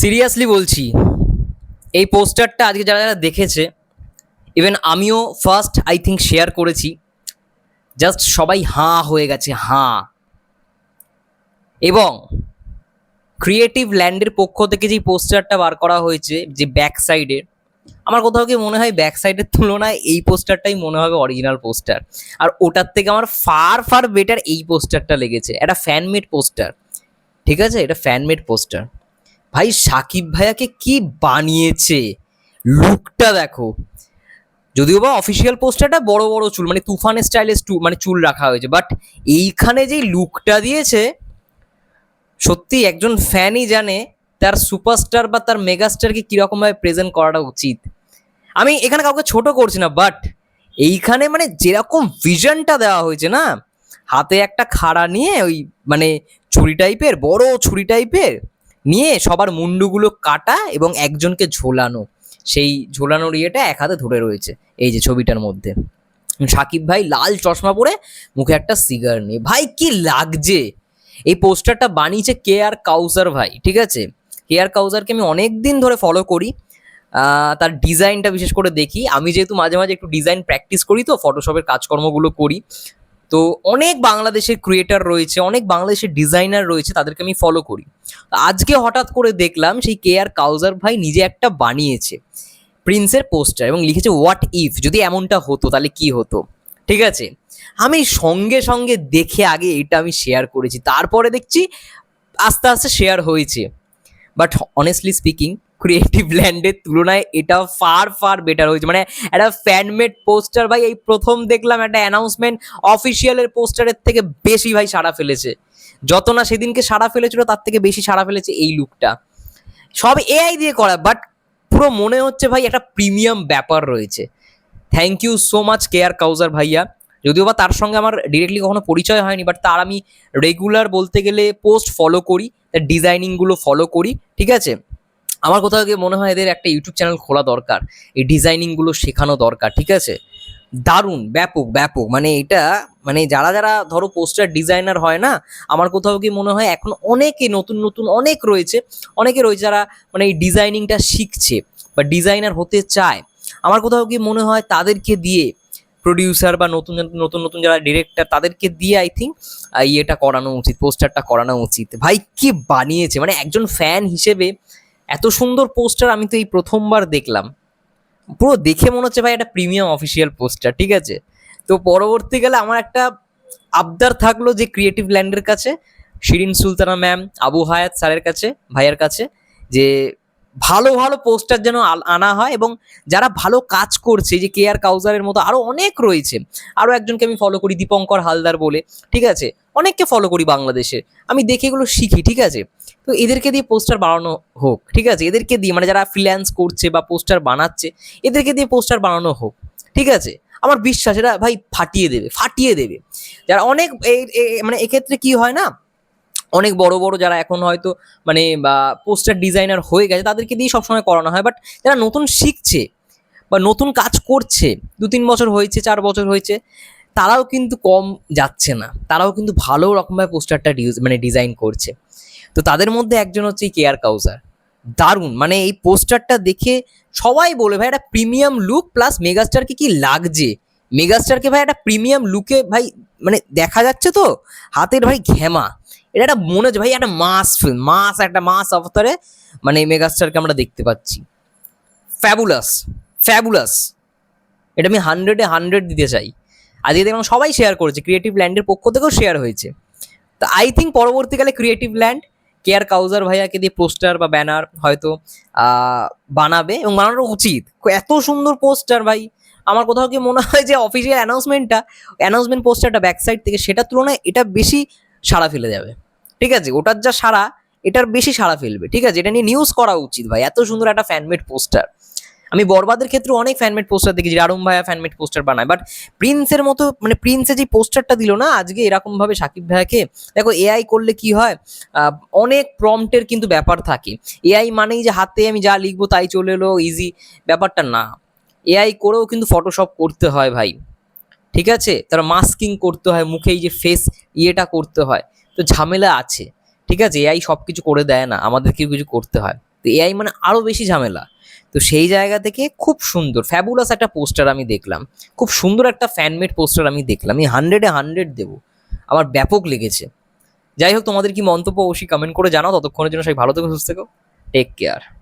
Seriously বলছি, এই পোস্টারটা আজকে যারা যারা দেখেছে ইভেন আমিও ফার্স্ট আই থিঙ্ক শেয়ার করেছি জাস্ট সবাই হাঁ হয়ে গেছে, হাঁ। এবং ক্রিয়েটিভ ল্যান্ডের পক্ষ থেকে যেই পোস্টারটা বার করা হয়েছে, যে ব্যাক সাইডে আমার কোথাও কি মনে হয় ব্যাক সাইডের তুলনায় এই পোস্টারটাই মনে হবে অরিজিনাল পোস্টার? আর ওটার থেকে আমার ফার ফার বেটার এই পোস্টারটা লেগেছে, একটা ফ্যানমেড পোস্টার। ঠিক আছে? এটা ফ্যানমেড পোস্টার। ভাই সাকিব ভাইয়াকে কি বানিয়েছে? লুকটা দেখো। যদিও বা অফিসিয়াল পোস্টারটা বড় বড় চুল মানে তুফানের স্টাইলে মানে চুল রাখা হয়েছে বাট এইখানে যে লুকটা দিয়েছে, সত্যি একজন ফ্যানই জানে তার সুপারস্টার বা তার মেগাস্টারকে কীরকমভাবে প্রেজেন্ট করাটা উচিত। আমি এখানে কাউকে ছোট করছি না বাট এইখানে মানে যেরকম ভিশনটা দেওয়া হয়েছে না, হাতে একটা খাড়া নিয়ে ওই মানে ছুরি টাইপের বড় ছুরি টাইপের নিয়ে সবার মুন্ডুগুলো কাটা এবং একজনকে ঝোলানো। সেই ঝোলানোর ইয়েটা এক হাতে ধরে রয়েছে এই যে ছবিটার মধ্যে। সাকিব ভাই লাল চশমা পরে মুখে একটা সিগার নিয়ে। ভাই, কি লাগছে? এই পোস্টারটা বানিয়েছে কে আর কাউসার ভাই, ঠিক আছে? কে আর কাউসারকে আমি অনেক দিন ধরে ফলো করি। তার ডিজাইনটা বিশেষ করে দেখি। আমি যেহেতু মাঝে মাঝে একটু ডিজাইন প্র্যাকটিস করি তো ফটোশপের কাজকর্মগুলো করি। তো অনেক বাংলাদেশের ক্রিয়েটার রয়েছে, অনেক বাংলাদেশের ডিজাইনার রয়েছে, তাদেরকে আমি ফলো করি। আজকে হঠাৎ করে দেখলাম সেই কে আর কাউজার ভাই নিজে একটা বানিয়েছে প্রিন্সের পোস্টার এবং লিখেছে হোয়াট ইফ যদি এমনটা হতো, তাহলে কি হতো? ঠিক আছে? আমি সঙ্গে সঙ্গে দেখে আগে এটা আমি শেয়ার করেছি, তারপরে দেখছি আস্তে আস্তে শেয়ার হয়েছে। বাট অনেস্টলি স্পিকিং ক্রিয়েটিভ ল্যান্ডের তুলনায় এটা ফার ফার বেটার হয়েছে। মানে একটা ফ্যানমেড পোস্টার ভাই, এই প্রথম দেখলাম একটা অ্যানাউন্সমেন্ট অফিসিয়ালের পোস্টারের থেকে বেশি ভাই সাড়া ফেলেছে। যত না সেদিনকে সাড়া ফেলেছিল, তার থেকে বেশি সাড়া ফেলেছে এই লুকটা সব এআই দিয়ে করা বাট পুরো মনে হচ্ছে ভাই একটা প্রিমিয়াম ব্যাপার রয়েছে। Thank you so much care Kawsar ভাইয়া। যদিও বা তার সঙ্গে আমার ডিরেক্টলি কখনো পরিচয় হয়নি বাট তার আমি রেগুলার বলতে গেলে পোস্ট ফলো করি, তার ডিজাইনিংগুলো ফলো করি, ঠিক আছে? আমার কোথাও গিয়ে মনে হয় এদের একটা ইউটিউব চ্যানেল খোলা দরকার, এই ডিজাইনিংগুলো শেখানো দরকার, ঠিক আছে? দারুণ, ব্যাপক ব্যাপক মানে এটা মানে যারা যারা ধরো পোস্টার ডিজাইনার হয় না, আমার কোথাও কি মনে হয় এখন অনেকে নতুন নতুন অনেক রয়েছে, অনেকে রয়েছে যারা মানে এই ডিজাইনিংটা শিখছে বা ডিজাইনার হতে চায়। আমার কোথাও কি মনে হয় তাদেরকে দিয়ে প্রডিউসার বা নতুন নতুন নতুন যারা ডিরেক্টর তাদেরকে দিয়ে আই থিঙ্ক ইয়েটা করানো উচিত পোস্টারটা করানো উচিত। ভাই, কি বানিয়েছে? মানে একজন ফ্যান হিসেবে এত সুন্দর পোস্টার আমি তো এই প্রথমবার দেখলাম। পুরো দেখে মনে হচ্ছে ভাই একটা প্রিমিয়াম অফিসিয়াল পোস্টার, ঠিক আছে? তো পরবর্তীকালে আমার একটা আবদার থাকল যে ক্রিয়েটিভ ল্যান্ডের কাছে, শিরিন সুলতানা ম্যাম, আবু হায়াত স্যারের কাছে, ভাইয়ের কাছে, যে ভালো ভালো পোস্টার যেন আনা হয় এবং যারা ভালো কাজ করছে যে কে আর কাউজারের মতো আরও অনেক রয়েছে। আরও একজনকে আমি ফলো করি, দীপঙ্কর হালদার বলে, ঠিক আছে? অনেককে ফলো করি বাংলাদেশে। আমি দেখে এগুলো শিখি, ঠিক আছে? তো এদেরকে দিয়ে পোস্টার বানানো হোক, ঠিক আছে? এদেরকে দিয়ে মানে যারা ফ্রিল্যান্স করছে বা পোস্টার বানাচ্ছে, এদেরকে দিয়ে পোস্টার বানানো হোক, ঠিক আছে? আমার বিশ্বাস এটা ভাই ফাটিয়ে দেবে ফাটিয়ে দেবে। যারা অনেক মানে এক্ষেত্রে কি হয় না অনেক বড় বড় যারা এখন হয়তো মানে বা পোস্টার ডিজাইনার হয়ে গেছে, তাদেরকে দিয়ে সবসময় করানো হয়। বাট যারা নতুন শিখছে বা নতুন কাজ করছে, দু তিন বছর হয়েছে, চার বছর হয়েছে, তারাও কিন্তু কম যাচ্ছে না। তারাও কিন্তু ভালো রকমভাবে পোস্টারটা ডিউজ মানে ডিজাইন করছে। তো তাদের মধ্যে একজন হচ্ছে কে আর কাউসার দারুণ! মানে এই পোস্টারটা দেখে সবাই বলে, ভাই একটা প্রিমিয়াম লুক প্লাস মেগাস্টারকে কি লাগছে? মেগাস্টারকে, ভাই, একটা প্রিমিয়াম লুকে, ভাই মানে দেখা যাচ্ছে তো, হাতের, ভাই, ঘেমা। এটা একটা মনে হচ্ছে ভাই একটা মাস ফিল্ম মাস একটা মাস অবতারে মানে এই মেগাস্টারকে আমরা দেখতে পাচ্ছি। ফ্যাবুলাস ফ্যাবুলাস এটা আমি হান্ড্রেডে হান্ড্রেড দিতে চাই। আজকে দেখলাম সবাই শেয়ার করেছে ক্রিয়েটিভ ল্যান্ডের পক্ষ থেকেও শেয়ার হয়েছে। তো আই থিঙ্ক পরবর্তীকালে ক্রিয়েটিভ ল্যান্ড কেয়ার কাউজার ভাইয়াকে দিয়ে পোস্টার বা ব্যানার হয়তো বানাবে এবং বানানো উচিত। এত সুন্দর পোস্টার ভাই। আমার কোথাও কি মনে হয় যে অফিসিয়াল অ্যানাউন্সমেন্টটা অ্যানাউন্সমেন্ট পোস্টারটা ব্যাক সাইড থেকে সেটার তুলনায় এটা বেশি সাড়া ফেলে যাবে ঠিক আছে? ওটার যা সারা এটার বেশি সাড়া ফেলবে, ঠিক আছে? এটা নিয়ে নিউজ করা উচিত ভাই। এত সুন্দর একটা ফ্যানমেড পোস্টার আমি বরবাদের ক্ষেত্রে অনেক ফ্যানমেড পোস্টার দেখেছি রারুম ভাইয়া ফ্যানমেড পোস্টার বানায়। বাট প্রিন্সের মতো মানে প্রিন্সে যে পোস্টারটা দিল না, আজকে এরকম ভাবে সাকিব ভাইয়াকে, দেখো এআই করলে কি হয়? অনেক প্রম্পটের কিন্তু ব্যাপার থাকে। এআই মানেই যে হাতে আমি যা লিখব তাই চলে এলো ইজি ব্যাপারটা না। এআই করেও কিন্তু ফটোশপ করতে হয় ভাই। ঠিক আছে? তার মাস্কিং করতে হয়, মুখে এই যে ফেস ইয়েটা করতে হয়। তো ঝামেলা আছে, ঠিক আছে? এআই সব কিছু করে দেয় না, আমাদেরকেও কিছু করতে হয়। তো এআই মানে আরও বেশি ঝামেলা। তো সেই জায়গা থেকে খুব সুন্দর ফ্যাবুলাস একটা পোস্টার আমি দেখলাম। খুব সুন্দর একটা ফ্যানমেড পোস্টার আমি দেখলাম। আমি হান্ড্রেডে হান্ড্রেড দেবো। আমার ব্যাপক লেগেছে। যাই হোক, তোমাদের কি মন্তব্য অবশ্যই কমেন্ট করে জানাও। ততক্ষণের জন্য সবাই ভালো থেকে, সুস্থ থেকো। Take care